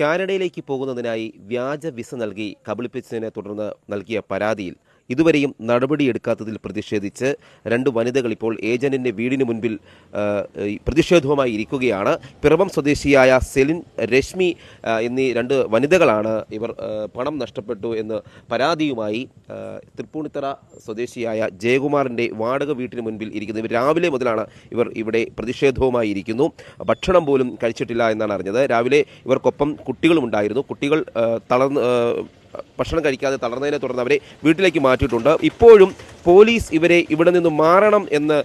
കാനഡയിലേക്ക് പോകുന്നതിനായി വ്യാജ വിസ നൽകി കബളിപ്പിച്ചതിനെ തുടർന്ന് നൽകിയ പരാതിയിൽ ഇതുവരെയും നടപടിയെടുക്കാത്തതിൽ പ്രതിഷേധിച്ച് രണ്ട് വനിതകൾ ഇപ്പോൾ ഏജന്റിന്റെ വീടിന് മുൻപിൽ പ്രതിഷേധവുമായി ഇരിക്കുകയാണ്. പിറവം സ്വദേശിയായ സെലിൻ രശ്മി എന്നീ രണ്ട് വനിതകളാണ് ഇവർ പണം നഷ്ടപ്പെട്ടു എന്ന് പരാതിയുമായി തൃപ്പൂണിത്തറ സ്വദേശിയായ ജയകുമാറിന്റെ വാടക വീട്ടിന് മുൻപിൽ ഇരിക്കുന്നത് ഇവർ രാവിലെ മുതലാണ് ഇവർ ഇവിടെ പ്രതിഷേധവുമായി ഇരിക്കുന്നു. ഭക്ഷണം പോലും കഴിച്ചിട്ടില്ല എന്നാണ് അറിഞ്ഞത്. രാവിലെ ഇവർക്കൊപ്പം കുട്ടികളുമുണ്ടായിരുന്നു കുട്ടികൾ തളർന്ന് ഭക്ഷണം കഴിക്കാതെ തളർന്നതിനെ തുടർന്ന് അവരെ വീട്ടിലേക്ക് മാറ്റിയിട്ടുണ്ട്. ഇപ്പോഴും പോലീസ് ഇവരെ ഇവിടെ നിന്ന് മാറണം എന്ന്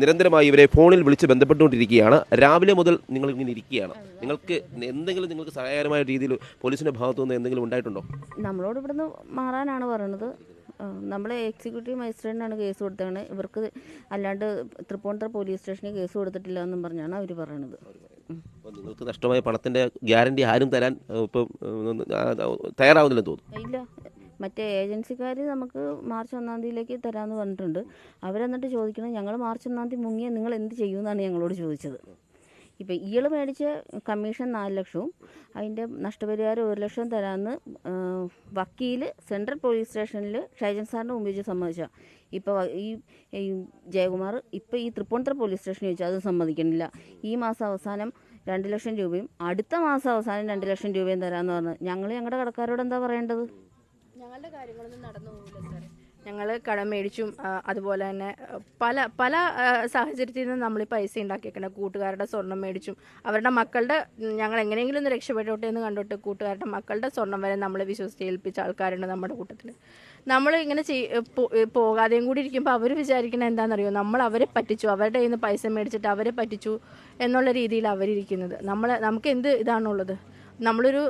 നിരന്തരമായി ഇവരെ ഫോണിൽ വിളിച്ച് ബന്ധപ്പെട്ടുകൊണ്ടിരിക്കുകയാണ്. രാവിലെ മുതൽ നിങ്ങൾ ഇങ്ങനെ ഇരിക്കുകയാണ്. നിങ്ങൾക്ക് എന്തെങ്കിലും നിങ്ങൾക്ക് സഹായകരമായ രീതിയിൽ പോലീസിന്റെ ഭാഗത്തു നിന്ന് എന്തെങ്കിലും ഉണ്ടായിട്ടുണ്ടോ? നമ്മളോട് ഇവിടുന്ന് മാറാനാണ് പറയുന്നത്. നമ്മൾ എക്സിക്യൂട്ടീവ് മജിസ്ട്രേറ്റിനാണ് കേസ് കൊടുത്തതാണ് ഇവർക്ക് അല്ലാണ്ട് തൃപ്പൂണിത്തറ പോലീസ് സ്റ്റേഷനിൽ കേസ് കൊടുത്തിട്ടില്ല എന്നും പറഞ്ഞാണ് അവർ പറയണത്. നിങ്ങൾക്ക് നഷ്ടമായ പണത്തിന്റെ ഗ്യാരണ്ടി ആരും തരാൻ ഇപ്പം തയ്യാറാവുന്നില്ലെന്ന് തോന്നുന്നു. ഇല്ല. മറ്റേ ഏജൻസിക്കാർ നമുക്ക് മാർച്ച് ഒന്നാം തീയതിയിലേക്ക് തരാമെന്ന് പറഞ്ഞിട്ടുണ്ട്. അവരെന്നിട്ട് ചോദിക്കണം ഞങ്ങൾ മാർച്ച് ഒന്നാം തീയതി മുങ്ങിയ നിങ്ങൾ എന്ത് ചെയ്യുമെന്നാണ് ഞങ്ങളോട് ചോദിച്ചത്. ഇപ്പം ഇയാൾ മേടിച്ച കമ്മീഷൻ നാല് ലക്ഷവും അതിന്റെ നഷ്ടപരിഹാരം ഒരു ലക്ഷം തരാമെന്ന് വക്കീൽ സെൻട്രൽ പോലീസ് സ്റ്റേഷനിൽ ഷൈജൻ സാറിന്റെ മുമ്പിൽ വെച്ച് സമ്മതിച്ച. ഇപ്പോൾ ഈ ജയകുമാർ ഇപ്പോൾ ഈ തൃപ്പൂണിത്തറ പോലീസ് സ്റ്റേഷനിൽ വെച്ച് അത് സമ്മതിക്കണില്ല. ഈ മാസം അവസാനം രണ്ട് ലക്ഷം രൂപയും അടുത്ത മാസം അവസാനം രണ്ട് ലക്ഷം രൂപയും തരാമെന്ന് പറഞ്ഞു. ഞങ്ങൾ ഞങ്ങളുടെ കടക്കാരോട് എന്താ പറയേണ്ടത്? ഞങ്ങളുടെ കാര്യങ്ങളൊന്നും നടന്നു ഞങ്ങൾ കടം മേടിച്ചും അതുപോലെ തന്നെ പല പല സാഹചര്യത്തിൽ നിന്ന് നമ്മൾ പൈസ ഉണ്ടാക്കിയേക്കണം. കൂട്ടുകാരുടെ സ്വർണം മേടിച്ചും. അവരുടെ മക്കളുടെ ഞങ്ങൾ എങ്ങനെയെങ്കിലും ഒന്ന് രക്ഷപ്പെട്ടോട്ടെ എന്ന് കണ്ടോട്ട് കൂട്ടുകാരുടെ മക്കളുടെ സ്വർണം വരെ നമ്മൾ വിശ്വസിച്ച് ഏൽപ്പിച്ച ആൾക്കാരുണ്ട് നമ്മുടെ കൂട്ടത്തിൽ നമ്മൾ ഇങ്ങനെ പോകാതെയും കൂടി ഇരിക്കുമ്പോൾ അവർ വിചാരിക്കുന്നത് എന്താണെന്നറിയോ നമ്മൾ അവരെ പറ്റിച്ചു അവരുടെ കയ്യിൽ നിന്ന് പൈസ മേടിച്ചിട്ട് അവരെ പറ്റിച്ചു എന്നുള്ള രീതിയിൽ അവരിയ്ക്കുന്നത് നമ്മൾ നമുക്ക് എന്ത് ഇതാണുള്ളത്? നമ്മളൊരു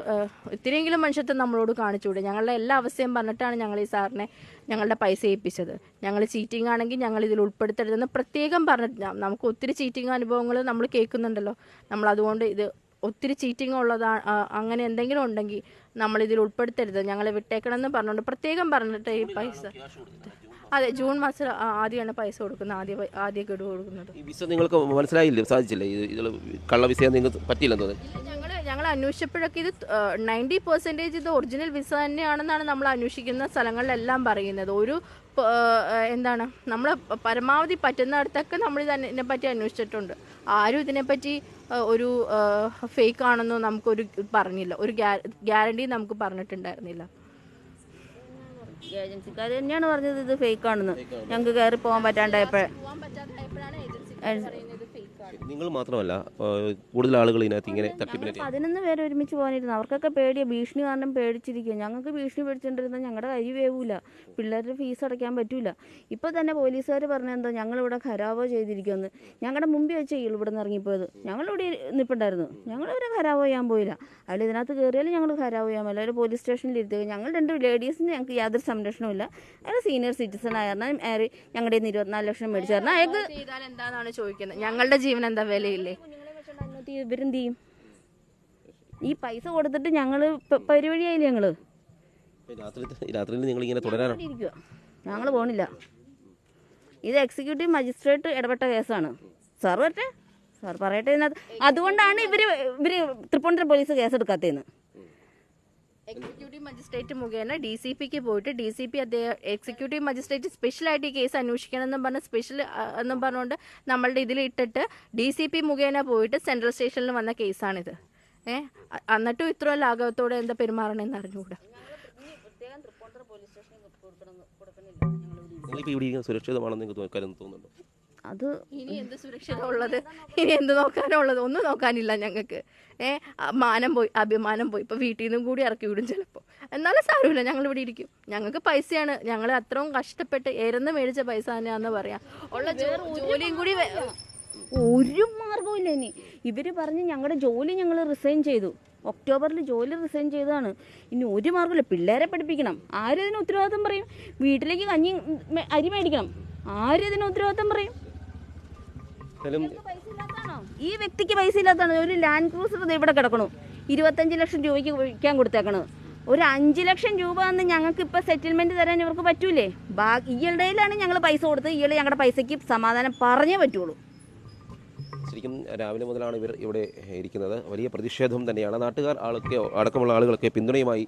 ഇത്തിരിയെങ്കിലും മനുഷ്യത്വം നമ്മളോട് കാണിച്ചുകൂടെ? ഞങ്ങളുടെ എല്ലാ അവസ്ഥയും പറഞ്ഞിട്ടാണ് ഞങ്ങൾ ഈ സാറിനെ ഞങ്ങളുടെ പൈസ ഏൽപ്പിച്ചത്. ഞങ്ങൾ ചീറ്റിംഗ് ആണെങ്കിൽ ഞങ്ങൾ ഇതിൽ ഉൾപ്പെടുത്തരുതെന്ന് പ്രത്യേകം പറഞ്ഞിട്ട് നമുക്ക് ഒത്തിരി ചീറ്റിംഗ് അനുഭവങ്ങൾ നമ്മൾ കേൾക്കുന്നുണ്ടല്ലോ. നമ്മൾ അതുകൊണ്ട് ഇത് ഒത്തിരി ചീറ്റിംഗ് ഉള്ളതാണ് അങ്ങനെ എന്തെങ്കിലും ഉണ്ടെങ്കിൽ നമ്മൾ ഇതിൽ ഉൾപ്പെടുത്തരുത്. ഞങ്ങളെ വിട്ടേക്കണമെന്ന് പറഞ്ഞുകൊണ്ട് പ്രത്യേകം പറഞ്ഞിട്ട് ഈ പൈസ അതെ ജൂൺ മാസം ആദ്യമാണ് പൈസ കൊടുക്കുന്നത് ആദ്യ ആദ്യ ഗഡു കൊടുക്കുന്നത്. ഈ വിസ നിങ്ങൾക്ക് മനസ്സിലായില്ലേ? സാധിച്ചില്ലേ? ഇത് ഇതിൽ കള്ള വിസ നിങ്ങൾക്ക് പറ്റിയില്ലെന്ന് തോന്നുന്നു. ഞങ്ങൾ ഞങ്ങൾ അന്വേഷിച്ചപ്പോഴൊക്കെ ഇത് നയന്റി പെർസെന്റേജ് ഇത് ഒറിജിനൽ വിസ തന്നെയാണെന്നാണ് നമ്മൾ അന്വേഷിക്കുന്ന സ്ഥലങ്ങളിലെല്ലാം പറയുന്നത്. ഒരു എന്താണ് നമ്മൾ പരമാവധി പറ്റുന്നിടത്തൊക്കെ നമ്മൾ ഇതിനെ ഇതിനെപ്പറ്റി അന്വേഷിച്ചിട്ടുണ്ട്. ആരും ഇതിനെപ്പറ്റി ഒരു ഫേക്ക് ആണെന്നോ നമുക്കൊരു പറഞ്ഞില്ല. ഒരു ഗ്യാരണ്ടി നമുക്ക് പറഞ്ഞിട്ടുണ്ടായിരുന്നില്ല. ഏജൻസിക്കാർ തന്നെയാണ് പറഞ്ഞത് ഇത് ഫേക്ക് ആണെന്ന്. ഞങ്ങൾക്ക് കയറി പോകാൻ പറ്റാണ്ടായപ്പോഴേ. നിങ്ങൾ മാത്രമല്ല കൂടുതൽ ആളുകൾ ഇതിനകത്ത് ഇങ്ങനെ തട്ടിപ്പിനെ പതിനൊന്ന് പേര് ഒരുമിച്ച് പോകാനിരുന്നു. അവർക്കൊക്കെ പേടിയ ഭീഷണി കാരണം പേടിച്ചിരിക്കുക ഞങ്ങൾക്ക് ഭീഷണി പേടിച്ചിട്ടിരുന്ന ഞങ്ങളുടെ കൈ വേവൂല. പിള്ളേരുടെ ഫീസ് അടയ്ക്കാൻ പറ്റൂല. ഇപ്പോൾ തന്നെ പോലീസുകാർ പറഞ്ഞെന്തോ ഞങ്ങളിവിടെ ഖരാവോ ചെയ്തിരിക്കുമെന്ന് ഞങ്ങളുടെ മുമ്പിൽ വെച്ച് ഇയാൾ ഇവിടെ നിന്ന് ഇറങ്ങിപ്പോയത്. ഞങ്ങളിവിടെ ഞങ്ങൾ ഞങ്ങളിവിടെ ഖരാവോ ചെയ്യാൻ പോയില്ല. അയാൾ ഇതിനകത്ത് കയറിയാലും ഞങ്ങൾ ഖരാവോ ചെയ്യാൻ പറ്റില്ല ഒരു പോലീസ് സ്റ്റേഷനിൽ ഇരുത്തുക ഞങ്ങൾ രണ്ട് ലേഡീസിന് ഞങ്ങൾക്ക് യാതൊരു സംരക്ഷണവും ഇല്ല. അയാൾ സീനിയർ സിറ്റിസൺ ആയിരുന്നാൽ അയാൾ ഞങ്ങളുടെ ഇരുപത്തിനാല് ലക്ഷം മേടിച്ചു. തരണം അയാൾക്ക് ചെയ്താൽ എന്താണെന്നാണ് ചോദിക്കുന്നത്. ഞങ്ങളുടെ ജീവൻ എന്താ വിലയില്ലേ? ഇവരെന്ത് ചെയ്യും ഈ പൈസ കൊടുത്തിട്ട് ഞങ്ങൾ പരിവഴിയായില്ലേ ഞങ്ങൾ? രാത്രി രാത്രിയിൽ നിങ്ങൾ ഇങ്ങനെ ഞങ്ങൾ പോണില്ല. ഇത് എക്സിക്യൂട്ടീവ് മജിസ്ട്രേറ്റ് ഇടപെട്ട കേസാണ്. സാർ പറ്റേ സാർ പറയട്ടെ അതുകൊണ്ടാണ് ഇവർ ഇവർ തൃപ്പൂണിത്തുറ പോലീസ് കേസ് എടുക്കാത്തതെന്ന് എക്സിക്യൂട്ടീവ് മജിസ്ട്രേറ്റ് മുഖേന ഡി സി പിക്ക് പോയിട്ട് ഡി സി പി അദ്ദേഹം എക്സിക്യൂട്ടീവ് മജിസ്ട്രേറ്റ് സ്പെഷ്യലായിട്ട് ഈ കേസ് അന്വേഷിക്കണം എന്നും പറഞ്ഞ് സ്പെഷ്യൽ എന്നും പറഞ്ഞുകൊണ്ട് നമ്മളുടെ ഇതിൽ ഇട്ടിട്ട് ഡി സി പി മുഖേന പോയിട്ട് സെൻട്രൽ സ്റ്റേഷനിൽ വന്ന കേസാണിത് ഏ? എന്നിട്ടും ഇത്രയും ലാഘവത്തോടെ എന്താ പെരുമാറണമെന്ന് അറിഞ്ഞുകൂടാ. സുരക്ഷിതമാണെന്ന് നിങ്ങൾക്ക് തോന്നുന്നുണ്ടോ? അത് ഇനി എന്ത് സുരക്ഷിത ഉള്ളത് ഇനി എന്ത് നോക്കാനുള്ളത്? ഒന്നും നോക്കാനില്ല ഞങ്ങൾക്ക്. ഏ ആ മാനം പോയി അഭിമാനം പോയി. ഇപ്പൊ വീട്ടിൽ നിന്നും കൂടി ഇറക്കി വിടും ചിലപ്പോൾ എന്നാലും സാരമില്ല ഞങ്ങൾ ഇവിടെ ഇരിക്കും. ഞങ്ങൾക്ക് പൈസയാണ്. ഞങ്ങൾ അത്രയും കഷ്ടപ്പെട്ട് എരന്ന് മേടിച്ച പൈസ തന്നെയാന്ന് പറയാം. ഉള്ള ജോലിയും കൂടി ഒരു മാർഗവും ഇല്ല ഇനി. ഇവർ പറഞ്ഞ് ഞങ്ങളുടെ ജോലി ഞങ്ങൾ റിസൈൻ ചെയ്തു. ഒക്ടോബറിൽ ജോലി റിസൈൻ ചെയ്തതാണ്. ഇനി ഒരു മാർഗമില്ല പിള്ളേരെ പഠിപ്പിക്കണം. ആരും ഇതിന് ഉത്തരവാദിത്തം പറയും? വീട്ടിലേക്ക് കഞ്ഞി അരി മേടിക്കണം. ആരും ഇതിന് ഉത്തരവാദിത്തം പറയും? ഈ വ്യക്തിക്ക് പൈസ ഇല്ലാത്തതാണ്? ഒരു ലാൻഡ് ക്രൂസർ ഇവിടെ കിടക്കണു. ഇരുപത്തഞ്ച് ലക്ഷം രൂപയ്ക്ക് വിൽക്കാൻ കൊടുത്തേക്കണ്. ഒരു അഞ്ച് ലക്ഷം രൂപ എന്ന് ഞങ്ങൾക്ക് ഇപ്പൊ സെറ്റിൽമെന്റ് തരാൻ ഇവർക്ക് പറ്റൂലേ? ഇയാളുടെയിലാണ് ഞങ്ങൾ പൈസ കൊടുത്ത് ഇയാൾ ഞങ്ങളുടെ പൈസയ്ക്ക് സമാധാനം പറഞ്ഞേ പറ്റുള്ളൂ. ശരിക്കും രാവിലെ മുതലാണ് ഇവർ ഇവിടെ ഇരിക്കുന്നത്. വലിയ പ്രതിഷേധം തന്നെയാണ്. നാട്ടുകാർ ആളൊക്കെ അടക്കമുള്ള ആളുകളൊക്കെ പിന്തുണയുമായി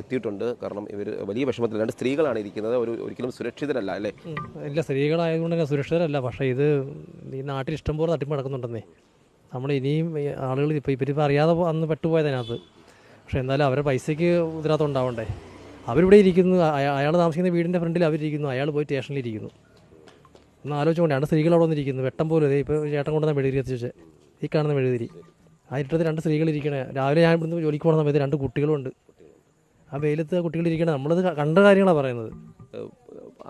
എത്തിയിട്ടുണ്ട്. കാരണം ഇവർ വലിയ വിഷമത്തിൽ രണ്ട് സ്ത്രീകളാണ് ഇരിക്കുന്നത്. ഒരു ഒരിക്കലും സുരക്ഷിതരല്ല അല്ലേ. ഇല്ല സ്ത്രീകളായതുകൊണ്ട് തന്നെ സുരക്ഷിതരല്ല. പക്ഷേ ഇത് ഈ നാട്ടിൽ ഇഷ്ടംപോലെ തട്ടിപ്പ് നടക്കുന്നുണ്ടെന്നേ. നമ്മൾ ഇനിയും ആളുകൾ ഇപ്പോൾ ഇവരിപ്പോൾ അറിയാതെ അന്ന് പെട്ടുപോയതിനകത്ത്. പക്ഷേ എന്നാലും അവരുടെ പൈസയ്ക്ക് ഇതിനകത്ത് ഉണ്ടാവണ്ടേ? അവരിവിടെ ഇരിക്കുന്നു. അയാൾ താമസിക്കുന്ന വീടിന്റെ ഫ്രണ്ടിൽ അവരിയ്ക്കുന്നു അയാൾ പോയി സ്റ്റേഷനിൽ ഇരിക്കുന്നു. ഒന്ന് ആലോചിച്ചുകൊണ്ടാണ് സ്ത്രീകൾ അവിടെ വന്നിരിക്കുന്നത് വെട്ടം പോലും അതേ ഇപ്പോൾ ചേട്ടൻ കൊണ്ടുവന്ന മെഴുതിരി എത്തിച്ച് ഈ കാണുന്ന മെഴുതിരി ആ ഇട്ടത്തിൽ രണ്ട് സ്ത്രീകൾ ഇരിക്കണേ. രാവിലെ ഞാൻ ഇവിടുന്ന് ജോലിക്ക് പോകുന്ന സമയത്ത് രണ്ട് കുട്ടികളുണ്ട്. ആ വെയിലത്ത് കുട്ടികൾ ഇരിക്കണേ. നമ്മളത് കണ്ട കാര്യങ്ങളാണ് പറയുന്നത്.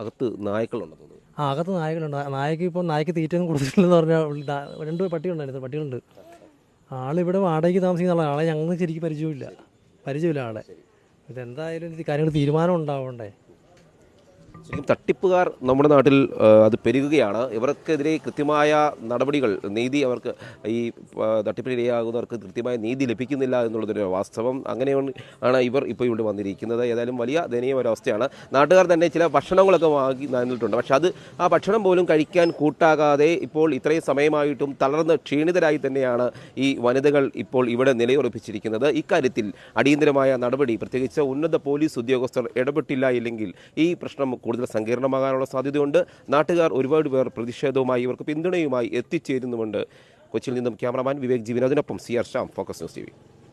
അകത്ത് നായ്ക്കളുണ്ട് ആ അകത്ത് നായകളുണ്ട്. ആ നായക്ക് ഇപ്പോൾ നായക്ക് തീറ്റയൊന്നും കൊടുത്തിട്ടില്ലെന്ന് പറഞ്ഞാൽ രണ്ട് പട്ടികളുണ്ടായിരുന്നു പട്ടികളുണ്ട്. ആളിവിടെ വാടകയ്ക്ക് താമസിക്കുന്ന ആളെ. ആളെ ഞങ്ങൾക്ക് ശരിക്കും പരിചയമില്ല പരിചയമില്ല ആളെ. ഇതെന്തായാലും ഇത് കാര്യങ്ങൾ തീരുമാനം ഉണ്ടാവണ്ടേ? ശരിക്കും തട്ടിപ്പുകാർ നമ്മുടെ നാട്ടിൽ അത് പെരുകുകയാണ്. ഇവർക്കെതിരെ കൃത്യമായ നടപടികൾ നീതി അവർക്ക് ഈ തട്ടിപ്പിനിരയാകുന്നവർക്ക് കൃത്യമായ നീതി ലഭിക്കുന്നില്ല എന്നുള്ളതൊരു വാസ്തവം അങ്ങനെയാണ് ആണ് ഇവർ ഇപ്പോൾ ഇവിടെ വന്നിരിക്കുന്നത്. ഏതായാലും വലിയ ദയനീയ ഒരവസ്ഥയാണ്. നാട്ടുകാർ തന്നെ ചില ഭക്ഷണങ്ങളൊക്കെ വാങ്ങി നന്നിട്ടുണ്ട് പക്ഷെ അത് ആ ഭക്ഷണം പോലും കഴിക്കാൻ കൂട്ടാകാതെ ഇപ്പോൾ ഇത്രയും സമയമായിട്ടും തളർന്ന് ക്ഷീണിതരായി തന്നെയാണ് ഈ വനിതകൾ ഇപ്പോൾ ഇവിടെ നിലയുറപ്പിച്ചിരിക്കുന്നത്. ഇക്കാര്യത്തിൽ അടിയന്തരമായ നടപടി പ്രത്യേകിച്ച് ഉന്നത പോലീസ് ഉദ്യോഗസ്ഥർ ഇടപെട്ടില്ല ഇല്ലെങ്കിൽ ഈ പ്രശ്നം കൂടുതൽ സങ്കീർണമാകാനുള്ള സാധ്യതയുണ്ട്. നാട്ടുകാർ ഒരുപാട് പേർ പ്രതിഷേധവുമായി ഇവർക്ക് പിന്തുണയുമായി എത്തിച്ചേരുന്നുമുണ്ട്. കൊച്ചിയിൽ നിന്നും cameraman Vivek ജീവിനോദിനൊപ്പം C R Sham focus news T